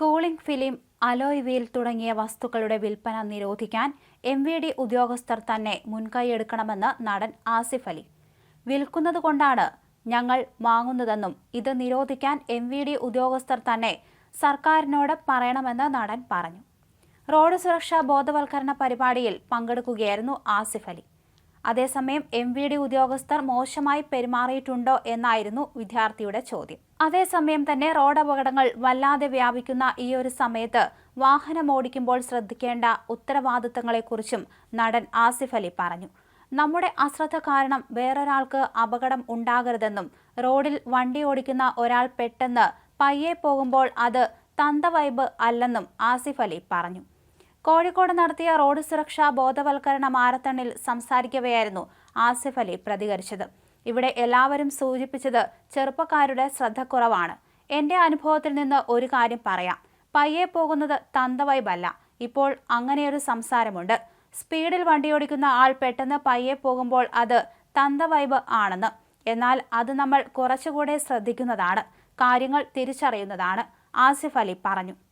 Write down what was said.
Cooling film alloy wheel തുടങ്ങിയ വസ്തുക്കളുടെ വിൽപ്പന നിരോധിക്കാൻ എം വി ഡി ഉദ്യോഗസ്ഥർ തന്നെ മുൻകൈയെടുക്കണമെന്ന് നടൻ ആസിഫ് അലി. വിൽക്കുന്നതുകൊണ്ടാണ് ഞങ്ങൾ വാങ്ങുന്നതെന്നും ഇത് നിരോധിക്കാൻ എം വി ഡി ഉദ്യോഗസ്ഥർ തന്നെ സർക്കാരിനോട് പറയണമെന്ന് നടൻ പറഞ്ഞു. റോഡ് സുരക്ഷാ ബോധവൽക്കരണ പരിപാടിയിൽ പങ്കെടുക്കുകയായിരുന്നു ആസിഫ് അലി. അതേസമയം എം വി ഡി ഉദ്യോഗസ്ഥർ മോശമായി പെരുമാറിയിട്ടുണ്ടോ എന്നായിരുന്നു വിദ്യാർത്ഥിയുടെ ചോദ്യം. അതേസമയം തന്നെ റോഡ് അപകടങ്ങൾ വല്ലാതെ വ്യാപിക്കുന്ന ഈ ഒരു സമയത്ത് വാഹനം ഓടിക്കുമ്പോൾ ശ്രദ്ധിക്കേണ്ട ഉത്തരവാദിത്തങ്ങളെക്കുറിച്ചും നടൻ ആസിഫ് അലി പറഞ്ഞു. നമ്മുടെ അശ്രദ്ധ കാരണം വേറൊരാൾക്ക് അപകടം ഉണ്ടാകരുതെന്നും റോഡിൽ വണ്ടി ഓടിക്കുന്ന ഒരാൾ പെട്ടെന്ന് പയ്യെ പോകുമ്പോൾ അത് തന്തവൈബ് അല്ലെന്നും ആസിഫ് അലി പറഞ്ഞു. കോഴിക്കോട് നടത്തിയ റോഡ് സുരക്ഷാ ബോധവൽക്കരണ മാരത്തണിൽ സംസാരിക്കവെയായിരുന്നു ആസിഫ് അലി പ്രതികരിച്ചത്. ഇവിടെ എല്ലാവരും സൂചിപ്പിച്ചത് ചെറുപ്പക്കാരുടെ ശ്രദ്ധക്കുറവാണ്. എന്റെ അനുഭവത്തിൽ നിന്ന് ഒരു കാര്യം പറയാം. പയ്യെ പോകുന്നത് തന്തവൈബല്ല ഇപ്പോൾ അങ്ങനെയൊരു സംസാരമുണ്ട്. സ്പീഡിൽ വണ്ടിയോടിക്കുന്ന ആൾ പെട്ടെന്ന് പയ്യെ പോകുമ്പോൾ അത് തന്തവൈബ് ആണെന്ന്. എന്നാൽ അത് നമ്മൾ കുറച്ചുകൂടെ ശ്രദ്ധിക്കുന്നതാണ്. കാര്യങ്ങൾ തിരിച്ചറിയുന്നതാണ്. ആസിഫ് അലി പറഞ്ഞു.